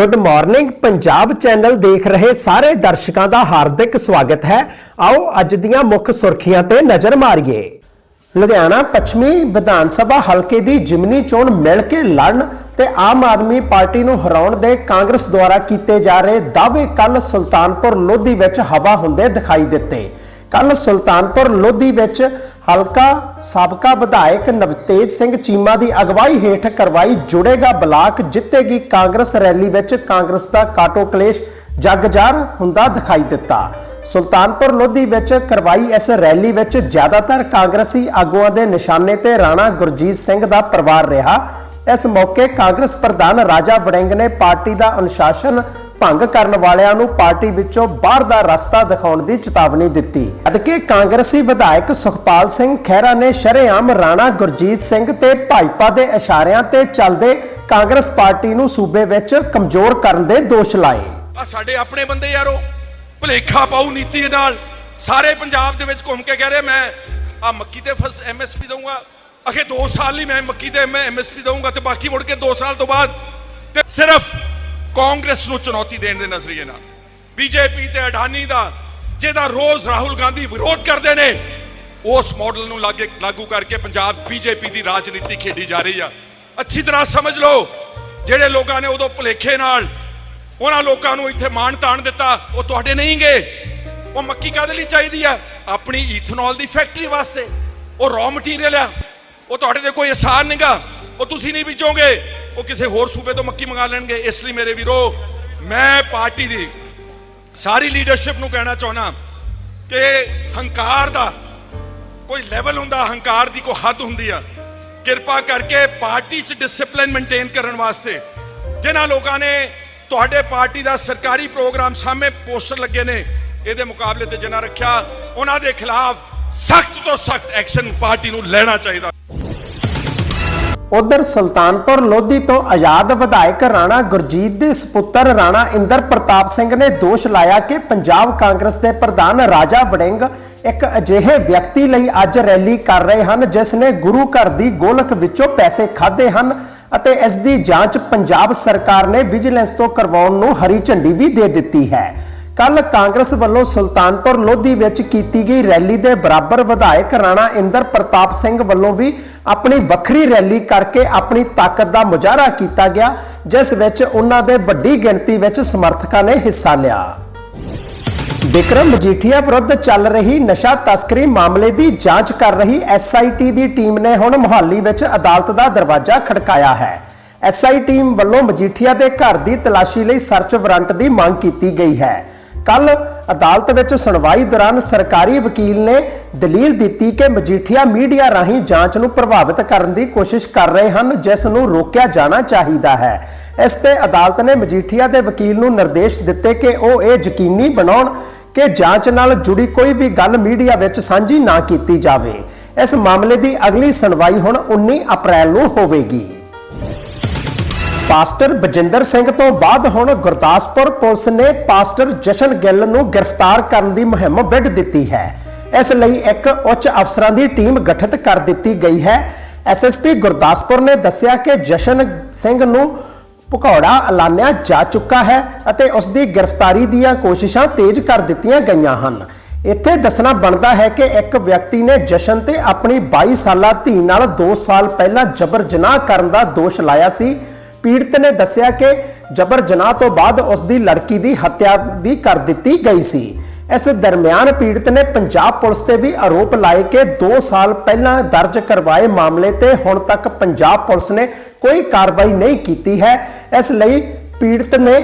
Good morning Punjab channel ਦੇਖ ਰਹੇ ਸਾਰੇ ਦਰਸ਼ਕਾਂ ਦਾ ਹਾਰਦਿਕ ਸਵਾਗਤ ਹੈ। ਆਓ ਅੱਜ ਦੀਆਂ ਮੁੱਖ ਸੁਰਖੀਆਂ ਤੇ ਨਜ਼ਰ ਮਾਰੀਏ। ਲੁਧਿਆਣਾ ਪੱਛਮੀ ਵਿਧਾਨ ਸਭਾ ਹਲਕੇ ਦੀ ਜਿਮਨੀ ਚੋਣ ਮਿਲ ਕੇ ਲੜਨ ਤੇ ਆਮ ਆਦਮੀ ਪਾਰਟੀ ਨੂੰ ਹਰਾਉਣ ਦੇ ਕਾਂਗਰਸ ਦੁਆਰਾ ਕੀਤੇ ਜਾ ਰਹੇ ਦਾਅਵੇ ਕੱਲ ਸੁਲਤਾਨਪੁਰ ਲੋਧੀ ਵਿੱਚ ਹਵਾ ਹੁੰਦੇ ਦਿਖਾਈ ਦਿੱਤੇ। ਕੱਲ ਸੁਲਤਾਨਪੁਰ ਲੋਧੀ ਵਿੱਚ ਹਲਕਾ ਸਾਬਕਾ ਵਿਧਾਇਕ ਨਵਤੇਜ ਸਿੰਘ ਚੀਮਾ ਦੀ ਅਗਵਾਈ ਹੇਠ ਕਰਵਾਈ ਜੁੜੇਗਾ ਬਲਾਕ, ਜਿੱਤੇਗੀ ਕਾਂਗਰਸ ਰੈਲੀ ਵਿੱਚ ਕਾਂਗਰਸ ਦਾ ਕਾਟੋ ਕਲੇਸ਼ ਜਗਜਾਰ ਹੁੰਦਾ ਦਿਖਾਈ ਦਿੱਤਾ। ਸੁਲਤਾਨਪੁਰ ਲੋਧੀ ਵਿੱਚ ਕਰਵਾਈ ਇਸ ਰੈਲੀ ਵਿੱਚ ਜ਼ਿਆਦਾਤਰ ਕਾਂਗਰਸੀ ਆਗੂਆਂ ਦੇ ਨਿਸ਼ਾਨੇ ਤੇ ਰਾਣਾ ਗੁਰਜੀਤ ਸਿੰਘ ਦਾ ਪਰਿਵਾਰ ਰਿਹਾ। ਇਸ ਮੌਕੇ ਕਾਂਗਰਸ ਪ੍ਰਧਾਨ ਰਾਜਾ ਵੜਿੰਗ ਨੇ ਪਾਰਟੀ ਦਾ ਅਨੁਸ਼ਾਸਨ ਭੰਗ ਕਰਨ ਵਾਲਿਆਂ ਨੂੰ ਪਾਰਟੀ ਵਿੱਚੋਂ ਬਾਹਰ ਦਾ ਰਸਤਾ ਦਿਖਾਉਣ ਦੀ ਚੇਤਾਵਨੀ ਦਿੱਤੀ। ਜਦਕਿ ਕਾਂਗਰਸੀ ਵਿਧਾਇਕ ਸੁਖਪਾਲ ਸਿੰਘ ਖਹਿਰਾ ਨੇ ਸ਼ਰੇਆਮ ਰਾਣਾ ਗੁਰਜੀਤ ਸਿੰਘ ਤੇ ਭਾਜਪਾ ਦੇ ਇਸ਼ਾਰਿਆਂ ਤੇ ਚੱਲਦੇ ਕਾਂਗਰਸ ਪਾਰਟੀ ਨੂੰ ਸੂਬੇ ਵਿੱਚ ਕਮਜ਼ੋਰ ਕਰਨ ਦੇ ਦੋਸ਼ ਲਾਏ। ਆ ਸਾਡੇ ਆਪਣੇ ਬੰਦੇ ਯਾਰੋ, ਭਲੇਖਾ ਪਾਉ ਨੀਤੀ ਨਾਲ। ਸਾਰੇ ਪੰਜਾਬ ਦੇ ਵਿੱਚ ਘੁੰਮ ਕੇ ਕਹਿ ਰਹੇ, ਮੈਂ ਆ ਮੱਕੀ ਤੇ ਫਸ ਐਮਐਸਪੀ ਦਊਂਗਾ। ਅਖੇ 2 ਸਾਲ ਲਈ ਮੈਂ ਮੱਕੀ ਤੇ ਮੈਂ ਐਮਐਸਪੀ ਦਊਂਗਾ ਤੇ ਬਾਕੀ ਮੁੜ ਕੇ 2 ਸਾਲ ਤੋਂ ਬਾਅਦ ਤੇ ਸਿਰਫ ਕਾਂਗਰਸ ਨੂੰ ਚੁਣੌਤੀ ਦੇਣ ਦੇ ਨਜ਼ਰੀਏ ਨਾਲ। ਬੀਜੇਪੀ ਤੇ ਅਡਾਨੀ ਦਾ, ਜਿਹਦਾ ਰੋਜ਼ ਰਾਹੁਲ ਗਾਂਧੀ ਵਿਰੋਧ ਕਰਦੇ ਨੇ, ਉਸ ਮਾਡਲ ਨੂੰ ਲਾਗੇ ਲਾਗੂ ਕਰਕੇ ਪੰਜਾਬ ਬੀਜੇਪੀ ਦੀ ਰਾਜਨੀਤੀ ਖੇਡੀ ਜਾ ਰਹੀ ਆ। ਅੱਛੀ ਤਰ੍ਹਾਂ ਸਮਝ ਲਓ, ਜਿਹੜੇ ਲੋਕਾਂ ਨੇ ਉਦੋਂ ਭੁਲੇਖੇ ਨਾਲ ਉਹਨਾਂ ਲੋਕਾਂ ਨੂੰ ਇੱਥੇ ਮਾਣ ਤਾਣ ਦਿੱਤਾ, ਉਹ ਤੁਹਾਡੇ ਨਹੀਂ ਗਏ ਉਹ ਮੱਕੀ ਕਾਦੇ ਲਈ ਚਾਹੀਦੀ ਆ? ਆਪਣੀ ਈਥਨੋਲ ਦੀ ਫੈਕਟਰੀ ਵਾਸਤੇ। ਉਹ ਰॉ ਮਟੀਰੀਅਲ ਆ। ਉਹ ਤੁਹਾਡੇ ਤੇ ਕੋਈ ਆਸਾਨ ਨਹੀਂਗਾ ਉਹ ਤੁਸੀਂ ਨਹੀਂ ਬੀਜੋਗੇ। ਉਹ ਕਿਸੇ ਹੋਰ ਸੂਬੇ ਤੋਂ ਮੱਕੀ ਮੰਗਾ ਲੈਣਗੇ, ਇਸ ਲਈ ਮੇਰੇ ਵੀਰੋ, ਮੈਂ ਪਾਰਟੀ ਦੀ ਸਾਰੀ ਲੀਡਰਸ਼ਿਪ ਨੂੰ ਕਹਿਣਾ ਚਾਹੁੰਦਾ ਕਿ ਹੰਕਾਰ ਦਾ ਕੋਈ ਲੈਵਲ ਹੁੰਦਾ, ਹੰਕਾਰ ਦੀ ਕੋਈ ਹੱਦ ਹੁੰਦੀ ਆ। ਕਿਰਪਾ ਕਰਕੇ ਪਾਰਟੀ 'ਚ ਡਿਸਪਲਿਨ ਮੇਨਟੇਨ ਕਰਨ ਵਾਸਤੇ ਜਿਨ੍ਹਾਂ ਲੋਕਾਂ ਨੇ ਤੁਹਾਡੇ ਪਾਰਟੀ ਦਾ ਸਰਕਾਰੀ ਪ੍ਰੋਗਰਾਮ ਸਾਹਮਣੇ ਪੋਸਟਰ ਲੱਗੇ ਨੇ, ਇਹਦੇ ਮੁਕਾਬਲੇ ਤੇ ਜਿਨ੍ਹਾਂ ਰੱਖਿਆ, ਉਹਨਾਂ ਦੇ ਖਿਲਾਫ ਸਖਤ ਤੋਂ ਸਖਤ ਐਕਸ਼ਨ ਪਾਰਟੀ ਨੂੰ ਲੈਣਾ ਚਾਹੀਦਾ। ਉਧਰ ਸੁਲਤਾਨਪੁਰ ਲੋਧੀ ਤੋਂ ਆਜ਼ਾਦ ਵਿਧਾਇਕ ਰਾਣਾ ਗੁਰਜੀਤ ਦੇ ਸੁਪੁੱਤਰ ਰਾਣਾ ਇੰਦਰ ਪ੍ਰਤਾਪ ਸਿੰਘ ਨੇ ਦੋਸ਼ ਲਾਇਆ ਕਿ ਪੰਜਾਬ ਕਾਂਗਰਸ ਦੇ ਪ੍ਰਧਾਨ ਰਾਜਾ ਵੜਿੰਗ ਇੱਕ ਅਜਿਹੇ ਵਿਅਕਤੀ ਲਈ ਅੱਜ ਰੈਲੀ ਕਰ ਰਹੇ ਹਨ, ਜਿਸ ਨੇ ਗੁਰੂ ਘਰ ਦੀ ਗੋਲਕ ਵਿੱਚੋਂ ਪੈਸੇ ਖਾਦੇ ਹਨ ਅਤੇ ਇਸ ਦੀ ਜਾਂਚ ਪੰਜਾਬ ਸਰਕਾਰ ਨੇ ਵਿਜੀਲੈਂਸ ਤੋਂ ਕਰਵਾਉਣ ਨੂੰ ਹਰੀ ਝੰਡੀ ਵੀ ਦੇ ਦਿੱਤੀ ਹੈ। ਕੱਲ ਕਾਂਗਰਸ ਵੱਲੋਂ ਸੁਲਤਾਨਪੁਰ ਲੋਧੀ ਵਿੱਚ ਕੀਤੀ ਗਈ ਰੈਲੀ ਦੇ ਬਰਾਬਰ ਵਿਧਾਇਕ ਰਾਣਾ ਇੰਦਰ ਪ੍ਰਤਾਪ ਸਿੰਘ ਵੱਲੋਂ ਵੀ ਆਪਣੀ ਵੱਖਰੀ ਰੈਲੀ ਕਰਕੇ ਆਪਣੀ ਤਾਕਤ ਦਾ ਮੁਜ਼ਾਹਰਾ ਕੀਤਾ ਗਿਆ, ਜਿਸ ਵਿੱਚ ਉਹਨਾਂ ਦੇ ਵੱਡੀ ਗਿਣਤੀ ਵਿੱਚ ਸਮਰਥਕਾਂ ਨੇ ਹਿੱਸਾ ਲਿਆ। ਬਿਕਰਮ ਮਜੀਠੀਆ ਵਿਰੁੱਧ ਚੱਲ ਰਹੀ ਨਸ਼ਾ ਤਸਕਰੀ ਮਾਮਲੇ ਦੀ ਜਾਂਚ ਕਰ ਰਹੀ ਐਸਆਈਟੀ ਦੀ ਟੀਮ ਨੇ ਹੁਣ ਮੁਹਾਲੀ ਵਿੱਚ ਅਦਾਲਤ ਦਾ ਦਰਵਾਜ਼ਾ ਖੜਕਾਇਆ ਹੈ। ਐਸਆਈ ਟੀਮ ਵੱਲੋਂ ਮਜੀਠੀਆ ਦੇ ਘਰ ਦੀ ਤਲਾਸ਼ੀ ਲਈ ਸਰਚ ਵਾਰੰਟ ਦੀ ਮੰਗ ਕੀਤੀ ਗਈ ਹੈ। ਕੱਲ ਅਦਾਲਤ ਵਿੱਚ ਸੁਣਵਾਈ ਦੌਰਾਨ ਸਰਕਾਰੀ ਵਕੀਲ ਨੇ ਦਲੀਲ ਦਿੱਤੀ ਕਿ ਮਜੀਠੀਆ ਮੀਡੀਆ ਰਾਹੀਂ ਜਾਂਚ ਨੂੰ ਪ੍ਰਭਾਵਿਤ ਕਰਨ ਦੀ ਕੋਸ਼ਿਸ਼ ਕਰ ਰਹੇ ਹਨ, ਜਿਸ ਨੂੰ ਰੋਕਿਆ ਜਾਣਾ ਚਾਹੀਦਾ ਹੈ। ਇਸ ਤੇ ਅਦਾਲਤ ਨੇ ਮਜੀਠੀਆ ਦੇ ਵਕੀਲ ਨੂੰ ਨਿਰਦੇਸ਼ ਦਿੱਤੇ ਕਿ ਉਹ ਇਹ ਯਕੀਨੀ ਬਣਾਉਣ ਕਿ ਜਾਂਚ ਨਾਲ ਜੁੜੀ ਕੋਈ ਵੀ ਗੱਲ ਮੀਡੀਆ ਵਿੱਚ ਸਾਂਝੀ ਨਾ ਕੀਤੀ ਜਾਵੇ। ਇਸ ਮਾਮਲੇ ਦੀ ਅਗਲੀ ਸੁਣਵਾਈ ਹੁਣ 19 ਅਪ੍ਰੈਲ ਨੂੰ ਹੋਵੇਗੀ। ਪਾਸਟਰ ਬਜਿੰਦਰ ਸਿੰਘ ਤੋਂ ਬਾਅਦ ਹੁਣ ਗੁਰਦਾਸਪੁਰ ਪੁਲਿਸ ਨੇ ਪਾਸਟਰ ਜਸ਼ਨ ਗਿੱਲ ਨੂੰ ਗ੍ਰਿਫਤਾਰ ਕਰਨ ਦੀ ਮੁਹਿੰਮ ਵਿੱਢ ਦਿੱਤੀ ਹੈ। ਇਸ ਲਈ ਇੱਕ ਉੱਚ ਅਫਸਰਾਂ ਦੀ ਟੀਮ ਗਠਿਤ ਕਰ ਦਿੱਤੀ ਗਈ ਹੈ। ਐਸਐਸਪੀ ਗੁਰਦਾਸਪੁਰ ਨੇ ਦੱਸਿਆ ਕਿ ਜਸ਼ਨ ਸਿੰਘ ਨੂੰ ਭਗੌੜਾ ਐਲਾਨਿਆ ਜਾ ਚੁੱਕਾ ਹੈ ਅਤੇ ਉਸ ਦੀ ਗ੍ਰਿਫਤਾਰੀ ਦੀਆਂ ਕੋਸ਼ਿਸ਼ਾਂ ਤੇਜ਼ ਕਰ ਦਿੱਤੀਆਂ ਗਈਆਂ ਹਨ। ਇੱਥੇ ਦੱਸਣਾ ਬਣਦਾ ਹੈ ਕਿ ਇੱਕ ਵਿਅਕਤੀ ਨੇ ਜਸ਼ਨ ਤੇ ਆਪਣੀ 22 ਸਾਲਾ ਧੀ ਨਾਲ 2 ਸਾਲ ਪਹਿਲਾਂ ਜਬਰ ਜਨਾਹ ਕਰਨ ਦਾ ਦੋਸ਼ ਲਾਇਆ ਸੀ। ਪੀੜਤ ਨੇ ਦੱਸਿਆ ਕਿ ਜਬਰ ਜਨਾਹ ਤੋਂ ਬਾਅਦ ਉਸ ਦੀ ਲੜਕੀ ਦੀ ਹੱਤਿਆ ਵੀ ਕਰ ਦਿੱਤੀ ਗਈ ਸੀ। ਇਸ ਦਰਮਿਆਨ ਪੀੜਤ ਨੇ ਪੰਜਾਬ ਪੁਲਿਸ ਤੇ ਵੀ ਆਰੋਪ ਲਾਏ ਕਿ 2 ਸਾਲ ਪਹਿਲਾਂ ਦਰਜ ਕਰਵਾਏ ਮਾਮਲੇ ਤੇ ਹੁਣ ਤੱਕ ਪੰਜਾਬ ਪੁਲਿਸ ਨੇ ਕੋਈ ਕਾਰਵਾਈ ਨਹੀਂ ਕੀਤੀ ਹੈ। ਇਸ ਲਈ ਪੀੜਤ ਨੇ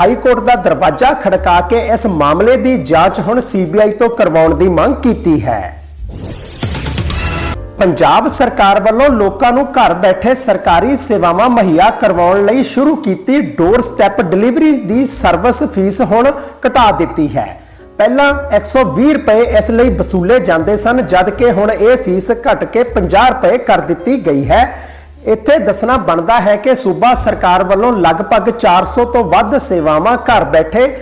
ਹਾਈ ਕੋਰਟ ਦਾ ਦਰਵਾਜ਼ਾ ਖੜਕਾ ਕੇ ਇਸ ਮਾਮਲੇ ਦੀ ਜਾਂਚ ਹੁਣ ਸੀਬੀਆਈ ਤੋਂ ਕਰਵਾਉਣ ਦੀ ਮੰਗ ਕੀਤੀ ਹੈ। ਪੰਜਾਬ ਸਰਕਾਰ ਵੱਲੋਂ ਲੋਕਾਂ ਨੂੰ ਘਰ ਬੈਠੇ ਸਰਕਾਰੀ ਸੇਵਾਵਾਂ ਮੁਹੱਈਆ ਕਰਵਾਉਣ ਲਈ ਸ਼ੁਰੂ ਕੀਤੀ ਡੋਰ ਸਟੈਪ ਡਿਲੀਵਰੀ ਦੀ ਸਰਵਿਸ ਫੀਸ ਹੁਣ ਘਟਾ ਦਿੱਤੀ ਹੈ। ਪਹਿਲਾਂ 120 ਰੁਪਏ ਇਸ ਲਈ ਵਸੂਲੇ ਜਾਂਦੇ ਸਨ ਜਦ ਕਿ ਹੁਣ ਇਹ ਫੀਸ ਘਟ ਕੇ 50 ਰੁਪਏ ਕਰ ਦਿੱਤੀ ਗਈ ਹੈ। ਇੱਥੇ ਦੱਸਣਾ ਬਣਦਾ ਹੈ ਕਿ ਸੂਬਾ ਸਰਕਾਰ ਵੱਲੋਂ ਲਗਭਗ 400 ਤੋਂ ਵੱਧ ਸੇਵਾਵਾਂ ਘਰ ਬੈਠੇ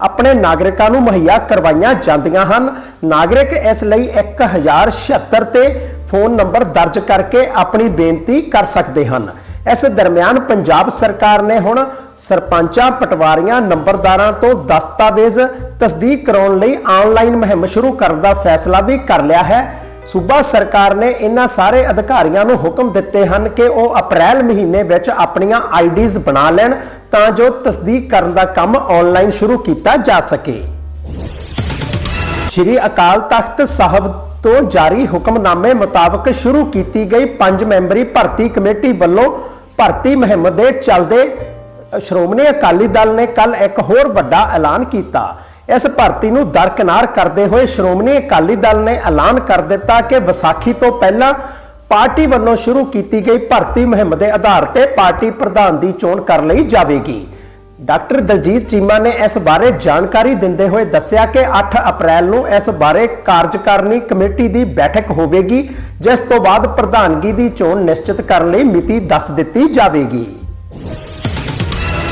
ਆਪਣੇ ਨਾਗਰਿਕਾਂ ਨੂੰ ਮੁਹੱਈਆ ਕਰਵਾਈਆਂ ਜਾਂਦੀਆਂ ਹਨ। ਨਾਗਰਿਕ ਇਸ ਲਈ 1076 ਤੇ ਫੋਨ ਨੰਬਰ ਦਰਜ ਕਰਕੇ ਆਪਣੀ ਬੇਨਤੀ ਕਰ ਸਕਦੇ ਹਨ। ਇਸ ਦਰਮਿਆਨ ਪੰਜਾਬ ਸਰਕਾਰ ਨੇ ਹੁਣ ਸਰਪੰਚਾਂ, ਪਟਵਾਰੀਆਂ, ਨੰਬਰਦਾਰਾਂ ਤੋਂ ਦਸਤਾਵੇਜ਼ ਤਸਦੀਕ ਕਰਾਉਣ ਲਈ ਆਨਲਾਈਨ ਮੁਹਿੰਮ ਸ਼ੁਰੂ ਕਰਨ ਦਾ ਫੈਸਲਾ ਵੀ ਕਰ ਲਿਆ ਹੈ। ਸੂਬਾ ਸਰਕਾਰ ਨੇ ਇਹਨਾਂ ਸਾਰੇ ਅਧਿਕਾਰੀਆਂ ਨੂੰ ਹੁਕਮ ਦਿੱਤੇ ਹਨ ਕਿ ਉਹ ਅਪ੍ਰੈਲ ਮਹੀਨੇ ਵਿੱਚ ਆਪਣੀਆਂ ਆਈਡੀਜ਼ ਬਣਾ ਲੈਣ ਤਾਂ ਜੋ ਤਸਦੀਕ ਕਰਨ ਦਾ ਕੰਮ ਆਨਲਾਈਨ ਸ਼ੁਰੂ ਕੀਤਾ ਜਾ ਸਕੇ। ਸ਼੍ਰੀ ਅਕਾਲ ਤਖਤ ਸਾਹਿਬ ਤੋਂ ਜਾਰੀ ਹੁਕਮਨਾਮੇ ਮੁਤਾਬਕ ਸ਼ੁਰੂ ਕੀਤੀ ਗਈ ਪੰਜ ਮੈਂਬਰੀ ਭਰਤੀ ਕਮੇਟੀ ਵੱਲੋਂ ਭਰਤੀ ਮੁਹਿੰਮ ਦੇ ਚੱਲਦੇ ਸ਼੍ਰੋਮਣੀ ਅਕਾਲੀ ਦਲ ਨੇ ਕੱਲ ਇੱਕ ਹੋਰ ਵੱਡਾ ਐਲਾਨ ਕੀਤਾ। ਇਸ ਭਰਤੀ ਨੂੰ ਦਰਕਨਾਰ ਕਰਦੇ ਹੋਏ ਸ਼੍ਰੋਮਣੀ ਅਕਾਲੀ ਦਲ ਨੇ ਐਲਾਨ ਕਰ ਦਿੱਤਾ ਕਿ ਵਿਸਾਖੀ ਤੋਂ ਪਹਿਲਾਂ ਪਾਰਟੀ ਵੱਲੋਂ ਸ਼ੁਰੂ ਕੀਤੀ ਗਈ ਭਰਤੀ ਮੁਹਿੰਮ ਦੇ ਆਧਾਰ ਤੇ ਪਾਰਟੀ ਪ੍ਰਧਾਨ ਦੀ ਚੋਣ ਕਰ ਲਈ ਜਾਵੇਗੀ। ਡਾਕਟਰ ਦਲਜੀਤ ਚੀਮਾ ਨੇ ਇਸ ਬਾਰੇ ਜਾਣਕਾਰੀ ਦਿੰਦੇ ਹੋਏ ਦੱਸਿਆ ਕਿ 8 ਅਪ੍ਰੈਲ ਨੂੰ ਇਸ ਬਾਰੇ ਕਾਰਜਕਾਰਨੀ ਕਮੇਟੀ ਦੀ ਬੈਠਕ ਹੋਵੇਗੀ, ਜਿਸ ਤੋਂ ਬਾਅਦ ਪ੍ਰਧਾਨਗੀ ਦੀ ਚੋਣ ਨਿਸ਼ਚਿਤ ਕਰਨ ਲਈ ਮਿਤੀ ਦੱਸ ਦਿੱਤੀ ਜਾਵੇਗੀ।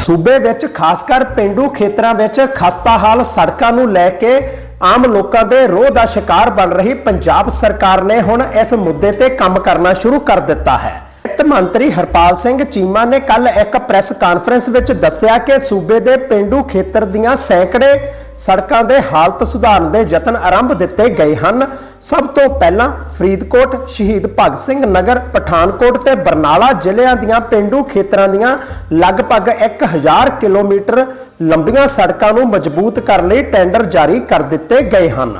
ਸੂਬੇ ਵਿੱਚ ਖਾਸ ਕਰ ਪਿੰਡੂ ਖੇਤਰਾਂ ਵਿੱਚ ਖਸਤਾ ਹਾਲ ਸੜਕਾਂ ਨੂੰ ਲੈ ਕੇ ਆਮ ਲੋਕਾਂ ਦੇ ਰੋਹ ਦਾ ਸ਼ਿਕਾਰ ਬਣ ਰਹੀ ਪੰਜਾਬ ਸਰਕਾਰ ਨੇ ਹੁਣ ਇਸ ਮੁੱਦੇ ਤੇ ਕੰਮ ਕਰਨਾ ਸ਼ੁਰੂ ਕਰ ਦਿੱਤਾ ਹੈ। ਵਿੱਤ ਮੰਤਰੀ ਹਰਪਾਲ ਸਿੰਘ ਚੀਮਾ ਨੇ ਕੱਲ ਇੱਕ ਪ੍ਰੈਸ ਕਾਨਫਰੰਸ ਵਿੱਚ ਦੱਸਿਆ ਕਿ ਸੂਬੇ ਦੇ ਪਿੰਡੂ ਖੇਤਰ ਦੀਆਂ ਸੈਂਕੜੇ ਸੜਕਾਂ ਦੇ ਹਾਲਤ ਸੁਧਾਰਨ ਦੇ ਯਤਨ ਆਰੰਭ ਦਿੱਤੇ ਗਏ ਹਨ। ਸਭ ਤੋਂ ਪਹਿਲਾਂ ਫਰੀਦਕੋਟ, ਸ਼ਹੀਦ ਭਗਤ ਸਿੰਘ ਨਗਰ, ਪਠਾਨਕੋਟ ਤੇ ਬਰਨਾਲਾ ਜ਼ਿਲ੍ਹਿਆਂ ਦੀਆਂ ਪਿੰਡੂ ਖੇਤਰਾਂ ਦੀਆਂ ਲਗਭਗ 1000 ਕਿਲੋਮੀਟਰ ਲੰਬੀਆਂ ਸੜਕਾਂ ਨੂੰ ਮਜ਼ਬੂਤ ਕਰਨ ਲਈ ਟੈਂਡਰ ਜਾਰੀ ਕਰ ਦਿੱਤੇ ਗਏ ਹਨ।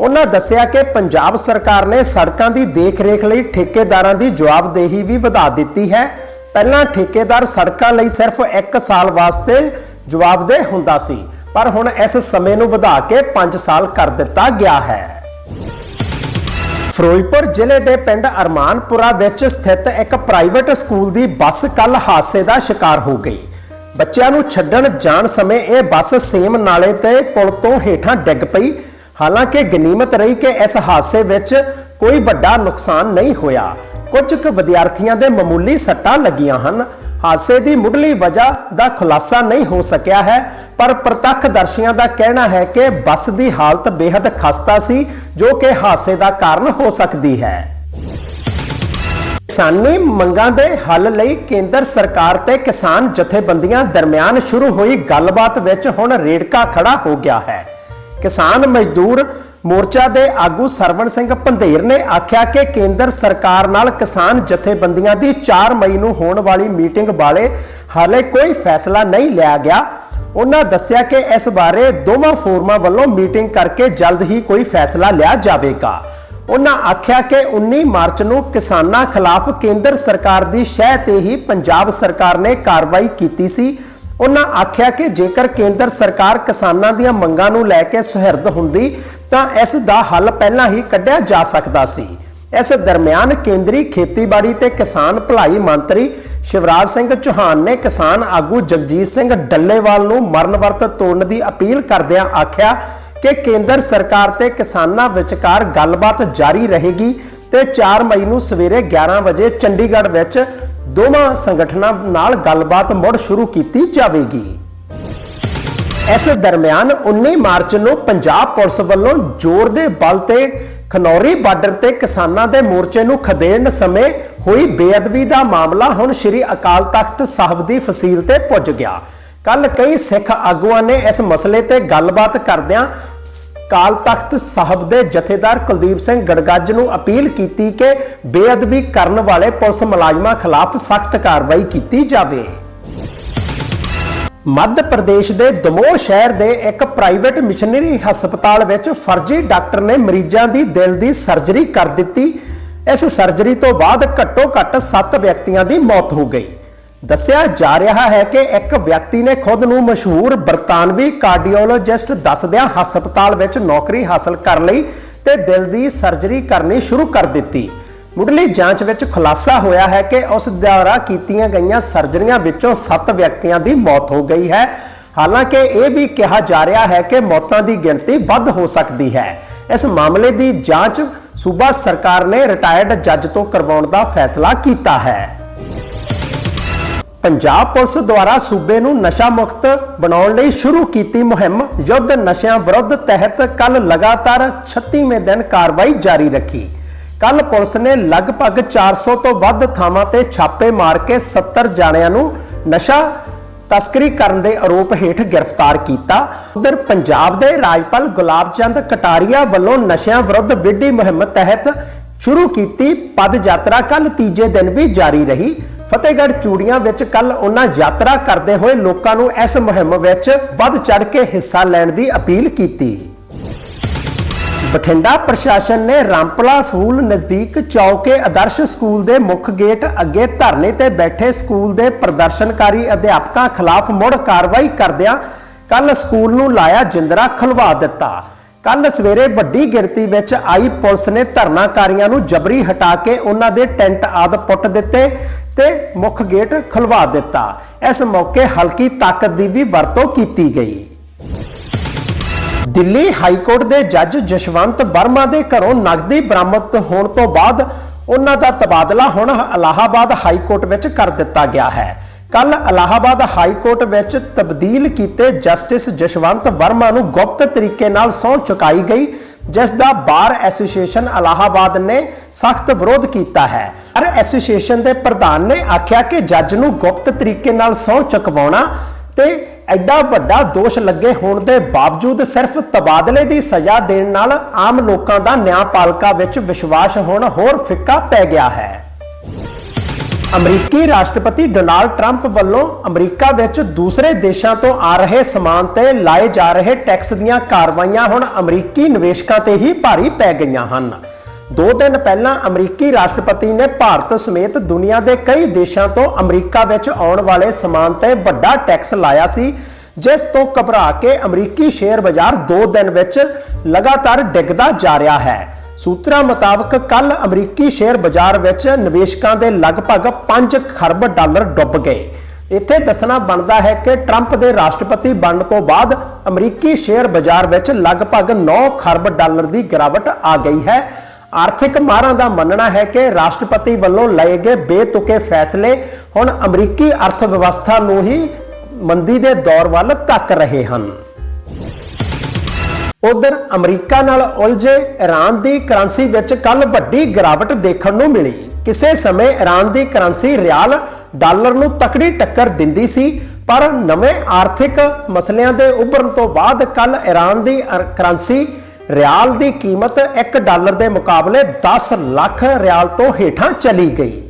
ਉਹਨਾਂ ਦੱਸਿਆ ਕਿ ਪੰਜਾਬ ਸਰਕਾਰ ਨੇ ਸੜਕਾਂ ਦੀ ਦੇਖ-ਰੇਖ ਲਈ ਠੇਕੇਦਾਰਾਂ ਦੀ ਜਵਾਬਦੇਹੀ ਵੀ ਵਧਾ ਦਿੱਤੀ ਹੈ। ਪਹਿਲਾਂ ਠੇਕੇਦਾਰ ਸੜਕਾਂ ਲਈ ਸਿਰਫ 1 ਸਾਲ ਵਾਸਤੇ ਜਵਾਬਦੇਹ ਹੁੰਦਾ ਸੀ, ਪਰ ਹੁਣ ਇਸ ਸਮੇਂ ਨੂੰ ਵਧਾ ਕੇ 5 ਸਾਲ ਕਰ ਦਿੱਤਾ ਗਿਆ ਹੈ। ਫਿਰੋਜ਼ਪੁਰ ਜ਼ਿਲ੍ਹੇ ਦੇ ਪਿੰਡ ਅਰਮਾਨਪੁਰਾ ਵਿੱਚ ਸਥਿਤ ਇੱਕ ਪ੍ਰਾਈਵੇਟ ਸਕੂਲ ਦੀ ਬੱਸ ਕੱਲ ਹਾਦਸੇ ਦਾ ਸ਼ਿਕਾਰ ਹੋ ਗਈ। ਬੱਚਿਆਂ ਨੂੰ ਛੱਡਣ ਜਾਣ ਸਮੇਂ ਇਹ ਬੱਸ ਸੇਮ ਨਾਲੇ ਤੇ ਪੁਲ ਤੋਂ ਹੇਠਾਂ ਡਿੱਗ ਪਈ। ਹਾਲਾਂਕਿ ਗਨੀਮਤ ਰਹੀ ਕਿ ਇਸ ਹਾਦਸੇ ਵਿੱਚ ਕੋਈ ਵੱਡਾ ਨੁਕਸਾਨ ਨਹੀਂ ਹੋਇਆ। ਕੁਝ ਕੁ ਵਿਦਿਆਰਥੀਆਂ ਦੇ ਮਾਮੂਲੀ ਸੱਟਾਂ ਲੱਗੀਆਂ ਹਨ। ਹਾਦਸੇ ਦੀ ਮੁੱਢਲੀ ਵਜ੍ਹਾ ਦਾ ਖੁਲਾਸਾ ਨਹੀਂ ਹੋ ਸਕਿਆ ਹੈ, ਪਰ ਪ੍ਰਤੱਖਦਰਸ਼ੀਆਂ ਦਾ ਕਹਿਣਾ ਹੈ ਕਿ ਬੱਸ ਦੀ ਹਾਲਤ ਬੇहद ਖਸਤਾ ਸੀ, ਜੋ ਕਿ ਹਾਦਸੇ ਦਾ ਕਾਰਨ ਹੋ ਸਕਦੀ ਹੈ। ਕਿਸਾਨੀ ਮੰਗਾਂ ਦੇ ਹੱਲ ਲਈ ਕੇਂਦਰ ਸਰਕਾਰ ਤੇ ਕਿਸਾਨ ਜਥੇਬੰਦੀਆਂ ਦਰਮਿਆਨ ਸ਼ੁਰੂ ਹੋਈ ਗੱਲਬਾਤ ਵਿੱਚ ਹੁਣ ਰੇੜਕਾ ਖੜਾ ਹੋ ਗਿਆ ਹੈ। ਕਿਸਾਨ ਮਜ਼ਦੂਰ ਮੋਰਚਾ ਦੇ ਆਗੂ ਸਰਵਣ ਸਿੰਘ ਪੰਧੇਰ ਨੇ ਆਖਿਆ ਕਿ ਕੇਂਦਰ ਸਰਕਾਰ ਨਾਲ ਕਿਸਾਨ ਜਥੇਬੰਦੀਆਂ ਦੀ 4 ਮਈ ਨੂੰ ਹੋਣ ਵਾਲੀ ਮੀਟਿੰਗ ਬਾਰੇ ਹਾਲੇ ਕੋਈ ਫੈਸਲਾ ਨਹੀਂ ਲਿਆ ਗਿਆ। ਉਹਨਾਂ ਦੱਸਿਆ ਕਿ ਇਸ ਬਾਰੇ ਦੋਵਾਂ ਫੋਰਮਾਂ ਵੱਲੋਂ ਮੀਟਿੰਗ ਕਰਕੇ ਜਲਦ ਹੀ ਕੋਈ ਫੈਸਲਾ ਲਿਆ ਜਾਵੇਗਾ। ਉਹਨਾਂ ਆਖਿਆ ਕਿ 19 ਮਾਰਚ ਨੂੰ ਕਿਸਾਨਾਂ ਖਿਲਾਫ ਕੇਂਦਰ ਸਰਕਾਰ ਦੀ ਸ਼ਹਿ ਤੇ ਹੀ ਪੰਜਾਬ ਸਰਕਾਰ ਨੇ ਕਾਰਵਾਈ ਕੀਤੀ ਸੀ। ਉਹਨਾਂ ਆਖਿਆ ਕਿ ਜੇਕਰ ਕੇਂਦਰ ਸਰਕਾਰ ਕਿਸਾਨਾਂ ਦੀਆਂ ਮੰਗਾਂ ਨੂੰ ਲੈ ਕੇ ਸੁਹਿਰਦ ਹੁੰਦੀ, ਤਾਂ ਇਸ ਦਾ ਹੱਲ ਪਹਿਲਾਂ ਹੀ ਕੱਢਿਆ ਜਾ ਸਕਦਾ ਸੀ। ਇਸ ਦਰਮਿਆਨ ਕੇਂਦਰੀ ਖੇਤੀਬਾੜੀ ਤੇ ਕਿਸਾਨ ਭਲਾਈ ਮੰਤਰੀ ਸ਼ਿਵਰਾਜ ਸਿੰਘ ਚੌਹਾਨ ਨੇ ਕਿਸਾਨ ਆਗੂ ਜਗਜੀਤ ਸਿੰਘ ਡੱਲੇਵਾਲ ਨੂੰ ਮਰਨ ਵਰਤ ਤੋੜਨ ਦੀ ਅਪੀਲ ਕਰਦਿਆਂ ਆਖਿਆ ਕਿ ਕੇਂਦਰ ਸਰਕਾਰ ਤੇ ਕਿਸਾਨਾਂ ਵਿਚਕਾਰ ਗੱਲਬਾਤ ਜਾਰੀ ਰਹੇਗੀ ਤੇ 4 ਮਈ ਨੂੰ ਸਵੇਰੇ 11 ਵਜੇ ਚੰਡੀਗੜ੍ਹ ਵਿੱਚ ਦੋਵਾਂ ਸੰਗਠਨਾਂ ਨਾਲ ਗੱਲਬਾਤ ਮੁੜ ਸ਼ੁਰੂ ਕੀਤੀ ਜਾਵੇਗੀ। ਇਸ ਦਰਮਿਆਨ 19 ਮਾਰਚ ਨੂੰ ਪੰਜਾਬ ਪੁਲਿਸ ਵੱਲੋਂ ਜ਼ੋਰ ਦੇ ਬਲ ਤੇ ਖਨੌਰੀ ਬਾਰਡਰ ਤੇ ਕਿਸਾਨਾਂ ਦੇ ਮੋਰਚੇ ਨੂੰ ਖਦੇੜਨ ਸਮੇਂ ਹੋਈ ਬੇਅਦਬੀ ਦਾ ਮਾਮਲਾ ਹੁਣ ਸ੍ਰੀ ਅਕਾਲ ਤਖਤ ਸਾਹਿਬ ਦੀ ਫਸੀਲ ਤੇ ਪੁੱਜ ਗਿਆ। ਕੱਲ ਕਈ ਸਿੱਖ ਆਗੂਆਂ ਨੇ ਇਸ ਮਸਲੇ ਤੇ ਗੱਲਬਾਤ ਕਰਦਿਆਂ ਸ- ਅਕਾਲ ਤਖਤ ਸਾਹਿਬ ਦੇ ਜਥੇਦਾਰ ਕੁਲਦੀਪ ਸਿੰਘ ਗੜਗੱਜ ਨੂੰ ਅਪੀਲ ਕੀਤੀ ਕਿ ਬੇਅਦਬੀ ਕਰਨ ਵਾਲੇ ਪੁਲਿਸ ਮੁਲਾਜ਼ਮਾਂ ਖਿਲਾਫ ਸਖਤ ਕਾਰਵਾਈ ਕੀਤੀ ਜਾਵੇ। ਮੱਧ ਪ੍ਰਦੇਸ਼ ਦੇ ਦਮੋਹ ਸ਼ਹਿਰ ਦੇ ਇੱਕ ਪ੍ਰਾਈਵੇਟ ਮਿਸ਼ਨਰੀ ਹਸਪਤਾਲ ਵਿੱਚ ਫਰਜ਼ੀ ਡਾਕਟਰ ਨੇ ਮਰੀਜ਼ਾਂ ਦੀ ਦਿਲ ਦੀ ਸਰਜਰੀ ਕਰ ਦਿੱਤੀ। ਇਸ ਸਰਜਰੀ ਤੋਂ ਬਾਅਦ ਘੱਟੋ-ਘੱਟ 7 ਵਿਅਕਤੀਆਂ ਦੀ ਮੌਤ ਹੋ ਗਈ। ਦੱਸਿਆ ਜਾ ਰਿਹਾ ਹੈ ਕਿ ਇੱਕ ਵਿਅਕਤੀ ਨੇ ਖੁਦ ਨੂੰ ਮਸ਼ਹੂਰ ਬਰਤਾਨਵੀ ਕਾਰਡੀਓਲੋਜਿਸਟ ਦੱਸਦਿਆਂ ਹਸਪਤਾਲ ਵਿੱਚ ਨੌਕਰੀ ਹਾਸਲ ਕਰ ਲਈ ਤੇ ਦਿਲ ਦੀ ਸਰਜਰੀ ਕਰਨੀ ਸ਼ੁਰੂ ਕਰ ਦਿੱਤੀ। ਮੁੱਢਲੀ ਜਾਂਚ ਵਿੱਚ ਖੁਲਾਸਾ ਹੋਇਆ ਹੈ ਕਿ ਉਸ ਦੁਆਰਾ ਕੀਤੀਆਂ ਗਈਆਂ ਸਰਜਰੀਆਂ ਵਿੱਚੋਂ 7 ਵਿਅਕਤੀਆਂ ਦੀ ਮੌਤ ਹੋ ਗਈ ਹੈ। ਹਾਲਾਂਕਿ ਇਹ ਵੀ ਕਿਹਾ ਜਾ ਰਿਹਾ ਹੈ ਕਿ ਮੌਤਾਂ ਦੀ ਗਿਣਤੀ ਵੱਧ ਹੋ ਸਕਦੀ ਹੈ। ਇਸ ਮਾਮਲੇ ਦੀ ਜਾਂਚ ਸੂਬਾ ਸਰਕਾਰ ਨੇ ਰਿਟਾਇਰਡ ਜੱਜ ਤੋਂ ਕਰਵਾਉਣ ਦਾ ਫੈਸਲਾ ਕੀਤਾ ਹੈ। ਪੰਜਾਬ ਪੁਲਿਸ ਦੁਆਰਾ ਸੂਬੇ ਨੂੰ ਨਸ਼ਾ ਮੁਕਤ ਬਣਾਉਣ ਲਈ ਸ਼ੁਰੂ ਕੀਤੀ ਮੁਹਿੰਮ। ਯੁੱਧ ਨਸ਼ਿਆਂ ਵਿਰੁੱਧ ਤਹਿਤ ਕੱਲ ਲਗਾਤਾਰ 36ਵੇਂ ਦਿਨ ਕਾਰਵਾਈ ਜਾਰੀ ਰੱਖੀ। ਕੱਲ ਪੁਲਿਸ ਨੇ ਲਗਭਗ 400 ਤੋਂ ਵੱਧ ਥਾਵਾਂ ਤੇ ਛਾਪੇ ਮਾਰ ਕੇ 70 ਜਾਣਿਆਂ ਨੂੰ ਨਸ਼ਾ ਤਸਕਰੀ ਕਰਨ ਦੇ ਆਰੋਪ ਹੇਠ ਗ੍ਰਿਫਤਾਰ ਕੀਤਾ। ਉਧਰ ਪੰਜਾਬ ਦੇ ਰਾਜਪਾਲ ਗੁਲਾਬ ਚੰਦ ਕਟਾਰੀਆ ਵੱਲੋਂ ਨਸ਼ਿਆਂ ਵਿਰੁੱਧ ਵਿੱਢੀ ਮੁਹਿੰਮ ਤਹਿਤ ਸ਼ੁਰੂ ਕੀਤੀ ਪਦ ਯਾਤਰਾ ਕੱਲ ਤੀਜੇ ਦਿਨ ਵੀ ਜਾਰੀ ਰਹੀ। ਫਤਿਹਗੜ੍ਹ ਚੂੜੀਆਂ ਵਿੱਚ ਕੱਲ ਉਹਨਾਂ ਯਾਤਰਾ ਕਰਦੇ ਹੋਏ ਲੋਕਾਂ ਨੂੰ ਇਸ ਮੁਹਿੰਮ ਵਿੱਚ ਵੱਧ ਚੜ ਕੇ ਹਿੱਸਾ ਲੈਣ ਦੀ ਅਪੀਲ ਕੀਤੀ। ਬਠਿੰਡਾ ਪ੍ਰਸ਼ਾਸਨ ਨੇ ਰਾਮਪਲਾ ਫੂਲ ਨਜ਼ਦੀਕ ਚੌਕੇ ਆਦਰਸ਼ ਸਕੂਲ ਦੇ ਮੁੱਖ ਗੇਟ ਅੱਗੇ ਧਰਨੇ ਤੇ ਬੈਠੇ ਸਕੂਲ ਦੇ ਪ੍ਰਦਰਸ਼ਨਕਾਰੀ ਅਧਿਆਪਕਾਂ ਖਿਲਾਫ ਮੁੜ ਕਾਰਵਾਈ ਕਰਦਿਆਂ ਕੱਲ ਸਕੂਲ ਨੂੰ ਲਾਇਆ ਜਿੰਦਰਾ ਖਲਵਾ ਦਿੱਤਾ। ਕੱਲ ਸਵੇਰੇ ਵੱਡੀ ਗਿਣਤੀ ਵਿੱਚ ਆਈ ਪੁਲਿਸ ਨੇ ਧਰਨਾਕਾਰੀਆਂ ਨੂੰ ਜਬਰੀ ਹਟਾ ਕੇ ਉਹਨਾਂ ਦੇ ਟੈਂਟ ਆਦ ਪੁੱਟ ਦਿੱਤੇ ਤੇ ਮੁੱਖ ਗੇਟ ਖਲਵਾ ਦਿੱਤਾ। ਇਸ ਮੌਕੇ ਹਲਕੀ ਤਾਕਤ ਦੀ ਵੀ ਵਰਤੋਂ ਕੀਤੀ ਗਈ। ਦਿੱਲੀ ਹਾਈ ਕੋਰਟ ਦੇ ਜੱਜ ਜਸ਼ਵੰਤ ਵਰਮਾ ਦੇ ਘਰੋਂ ਨਕਦੀ ਬਰਾਮਦ ਹੋਣ ਤੋਂ ਬਾਅਦ ਉਹਨਾਂ ਦਾ ਤਬਾਦਲਾ ਹੁਣ ਇਲਾਹਾਬਾਦ ਹਾਈ ਕੋਰਟ ਵਿੱਚ ਕਰ ਦਿੱਤਾ ਗਿਆ ਹੈ। ਕੱਲ ਅਲਾਹਾਬਾਦ ਹਾਈ ਕੋਰਟ ਵਿੱਚ ਤਬਦੀਲ ਕੀਤੇ ਜਸਟਿਸ ਜਸ਼ਵੰਤ ਵਰਮਾ ਨੂੰ ਗੁਪਤ ਤਰੀਕੇ ਨਾਲ ਸਹੁੰ ਚੁਕਾਈ ਗਈ, ਜਿਸ ਦਾ ਬਾਰ ਐਸੋਸੀਏਸ਼ਨ ਅਲਾਹਾਬਾਦ ਨੇ ਸਖਤ ਵਿਰੋਧ ਕੀਤਾ ਹੈ। ਪਰ ਐਸੋਸੀਏਸ਼ਨ ਦੇ ਪ੍ਰਧਾਨ ਨੇ ਆਖਿਆ ਕਿ ਜੱਜ ਨੂੰ ਗੁਪਤ ਤਰੀਕੇ ਨਾਲ ਸਹੁੰ ਚੁਕਵਾਉਣਾ ਤੇ ਐਡਾ ਵੱਡਾ ਦੋਸ਼ ਲੱਗੇ ਹੋਣ ਦੇ ਬਾਵਜੂਦ ਸਿਰਫ ਤਬਾਦਲੇ ਦੀ ਸਜ਼ਾ ਦੇਣ ਨਾਲ ਆਮ ਲੋਕਾਂ ਦਾ ਨਿਆਂ ਪਾਲਿਕਾ ਵਿੱਚ ਵਿਸ਼ਵਾਸ ਹੁਣ ਹੋਰ ਫਿੱਕਾ ਪੈ ਗਿਆ ਹੈ। ਅਮਰੀਕੀ ਰਾਸ਼ਟਰਪਤੀ ਡੋਨਾਲਡ ਟਰੰਪ ਵੱਲੋਂ ਅਮਰੀਕਾ ਵਿੱਚ ਦੂਸਰੇ ਦੇਸ਼ਾਂ ਤੋਂ ਆ ਰਹੇ ਸਮਾਨ ਤੇ ਲਾਏ ਜਾ ਰਹੇ ਟੈਕਸ ਦੀਆਂ ਕਾਰਵਾਈਆਂ ਹੁਣ ਅਮਰੀਕੀ ਨਿਵੇਸ਼ਕਾਂ ਤੇ ਹੀ ਭਾਰੀ ਪੈ ਗਈਆਂ ਹਨ। ਦੋ ਦਿਨ ਪਹਿਲਾਂ ਅਮਰੀਕੀ ਰਾਸ਼ਟਰਪਤੀ ਨੇ ਭਾਰਤ ਸਮੇਤ ਦੁਨੀਆ ਦੇ ਕਈ ਦੇਸ਼ਾਂ ਤੋਂ ਅਮਰੀਕਾ ਵਿੱਚ ਆਉਣ ਵਾਲੇ ਸਮਾਨ ਤੇ ਵੱਡਾ ਟੈਕਸ ਲਾਇਆ ਸੀ, ਜਿਸ ਤੋਂ ਘਬਰਾ ਕੇ ਅਮਰੀਕੀ ਸ਼ੇਅਰ ਬਾਜ਼ਾਰ 2 ਦਿਨ ਵਿੱਚ ਲਗਾਤਾਰ ਡਿੱਗਦਾ ਜਾ ਰਿਹਾ ਹੈ। ਸੂਤਰਾਂ ਮੁਤਾਬਕ ਕੱਲ ਅਮਰੀਕੀ ਸ਼ੇਅਰ ਬਾਜ਼ਾਰ ਵਿੱਚ ਨਿਵੇਸ਼ਕਾਂ ਦੇ ਲਗਭਗ 5 ਖਰਬ ਡਾਲਰ ਡੁੱਬ ਗਏ। ਇੱਥੇ ਦੱਸਣਾ ਬਣਦਾ ਹੈ ਕਿ ਟਰੰਪ ਦੇ ਰਾਸ਼ਟਰਪਤੀ ਬਣਨ ਤੋਂ ਬਾਅਦ ਅਮਰੀਕੀ ਸ਼ੇਅਰ ਬਾਜ਼ਾਰ ਵਿੱਚ ਲਗਭਗ 9 ਖਰਬ ਡਾਲਰ ਦੀ ਗਿਰਾਵਟ ਆ ਗਈ ਹੈ। ਆਰਥਿਕ ਮਾਹਰਾਂ ਦਾ ਮੰਨਣਾ ਹੈ ਕਿ ਰਾਸ਼ਟਰਪਤੀ ਵੱਲੋਂ ਲਏ ਗਏ ਬੇਤੁਕੇ ਫੈਸਲੇ ਹੁਣ ਅਮਰੀਕੀ ਅਰਥ ਵਿਵਸਥਾ ਨੂੰ ਹੀ ਮੰਦੀ ਦੇ ਦੌਰ ਵੱਲ ਧੱਕ ਰਹੇ ਹਨ। ਉਧਰ ਅਮਰੀਕਾ ਨਾਲ ਉਲਝੇ ਈਰਾਨ ਦੀ ਕਰੰਸੀ ਵਿੱਚ ਕੱਲ ਵੱਡੀ ਗਿਰਾਵਟ ਦੇਖਣ ਨੂੰ ਮਿਲੀ। ਕਿਸੇ ਸਮੇਂ ਈਰਾਨ ਦੀ ਕਰੰਸੀ ਰਿਆਲ ਡਾਲਰ ਨੂੰ ਤਕੜੀ ਟੱਕਰ ਦਿੰਦੀ ਸੀ, ਪਰ ਨਵੇਂ ਆਰਥਿਕ ਮਸਲਿਆਂ ਦੇ ਉੱਭਰਨ ਤੋਂ ਬਾਅਦ ਕੱਲ ਈਰਾਨ ਦੀ ਕਰੰਸੀ ਰਿਆਲ ਦੀ ਕੀਮਤ 1 ਡਾਲਰ ਦੇ ਮੁਕਾਬਲੇ 10 ਲੱਖ ਰਿਆਲ ਤੋਂ ਹੇਠਾਂ ਚਲੀ ਗਈ।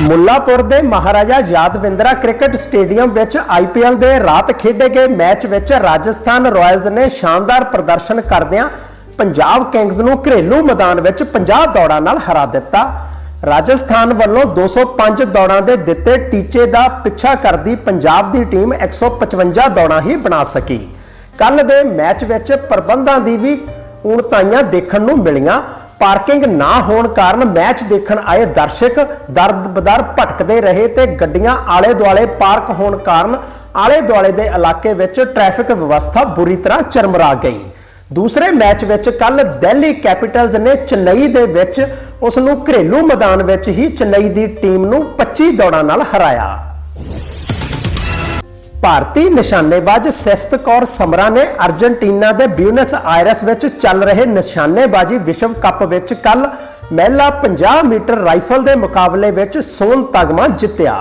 ਮੁੱਲਾਪੁਰ ਦੇ ਮਹਾਰਾਜਾ ਯਾਦਵਿੰਦਰਾ ਕ੍ਰਿਕਟ ਸਟੇਡੀਅਮ ਵਿੱਚ ਆਈਪੀਐਲ ਦੇ ਰਾਤ ਖੇਡੇ ਗਏ ਮੈਚ ਵਿੱਚ ਰਾਜਸਥਾਨ ਰਾਇਲਸ ਨੇ ਸ਼ਾਨਦਾਰ ਪ੍ਰਦਰਸ਼ਨ ਕਰਦਿਆਂ ਪੰਜਾਬ ਕਿੰਗਜ਼ ਨੂੰ ਘਰੇਲੂ ਮੈਦਾਨ ਵਿੱਚ 50 ਦੌੜਾਂ ਨਾਲ ਹਰਾ ਦਿੱਤਾ। ਰਾਜਸਥਾਨ ਵੱਲੋਂ 205 ਦੌੜਾਂ ਦੇ ਦਿੱਤੇ ਟੀਚੇ ਦਾ ਪਿੱਛਾ ਕਰਦੀ ਪੰਜਾਬ ਦੀ ਟੀਮ 155 ਦੌੜਾਂ ਹੀ ਬਣਾ ਸਕੀ। ਕੱਲ ਦੇ ਮੈਚ ਵਿੱਚ ਪ੍ਰਬੰਧਾਂ ਦੀ ਵੀ ਉਣਤਾਈਆਂ ਦੇਖਣ ਨੂੰ ਮਿਲੀਆਂ। ਪਾਰਕਿੰਗ ਨਾ ਹੋਣ ਕਾਰਨ ਮੈਚ ਦੇਖਣ ਆਏ ਦਰਸ਼ਕ ਦਰਦ-ਬਦਰ ਭਟਕਦੇ ਰਹੇ ਤੇ ਗੱਡੀਆਂ ਆਲੇ-ਦੁਆਲੇ ਪਾਰਕ ਹੋਣ ਕਾਰਨ ਆਲੇ-ਦੁਆਲੇ ਦੇ ਇਲਾਕੇ ਵਿੱਚ ਟ੍ਰੈਫਿਕ ਵਿਵਸਥਾ ਬੁਰੀ ਤਰ੍ਹਾਂ ਚਰਮਰਾ ਗਈ। ਦੂਸਰੇ ਮੈਚ ਵਿੱਚ ਕੱਲ ਦਿੱਲੀ ਕੈਪੀਟਲਸ ਨੇ ਚੇਨਈ ਦੇ ਵਿੱਚ ਉਸ ਨੂੰ ਘਰੇਲੂ ਮੈਦਾਨ ਵਿੱਚ ਹੀ ਚੇਨਈ ਦੀ ਟੀਮ ਨੂੰ 25 ਦੌੜਾਂ ਨਾਲ ਹਰਾਇਆ। ਭਾਰਤੀ ਨਿਸ਼ਾਨੇਬਾਜ਼ ਸਿਫਤ ਕੌਰ ਸਮਰਾ ਨੇ ਅਰਜਨਟੀਨਾ ਦੇ ਬਿਊਨਸ ਆਇਰਸ ਵਿੱਚ ਚੱਲ ਰਹੇ ਨਿਸ਼ਾਨੇਬਾਜ਼ੀ ਵਿਸ਼ਵ ਕੱਪ ਵਿੱਚ ਕੱਲ ਮਹਿਲਾ 50 ਮੀਟਰ ਰਾਈਫਲ ਦੇ ਮੁਕਾਬਲੇ ਵਿੱਚ ਸੋਨ ਤਗਮਾ ਜਿੱਤਿਆ।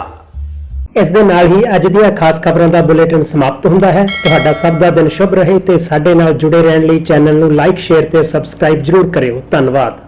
ਇਸ ਦੇ ਨਾਲ ਹੀ ਅੱਜ ਦੀਆਂ ਖਾਸ ਖਬਰਾਂ ਦਾ ਬੁਲੇਟਿਨ ਸਮਾਪਤ ਹੁੰਦਾ ਹੈ। ਤੁਹਾਡਾ ਸਭ ਦਾ ਦਿਨ ਸ਼ੁਭ ਰਹੇ ਤੇ ਸਾਡੇ ਨਾਲ ਜੁੜੇ ਰਹਿਣ ਲਈ ਚੈਨਲ ਨੂੰ ਲਾਈਕ, ਸ਼ੇਅਰ ਤੇ ਸਬਸਕ੍ਰਾਈਬ ਜਰੂਰ ਕਰਿਓ। ਧੰਨਵਾਦ।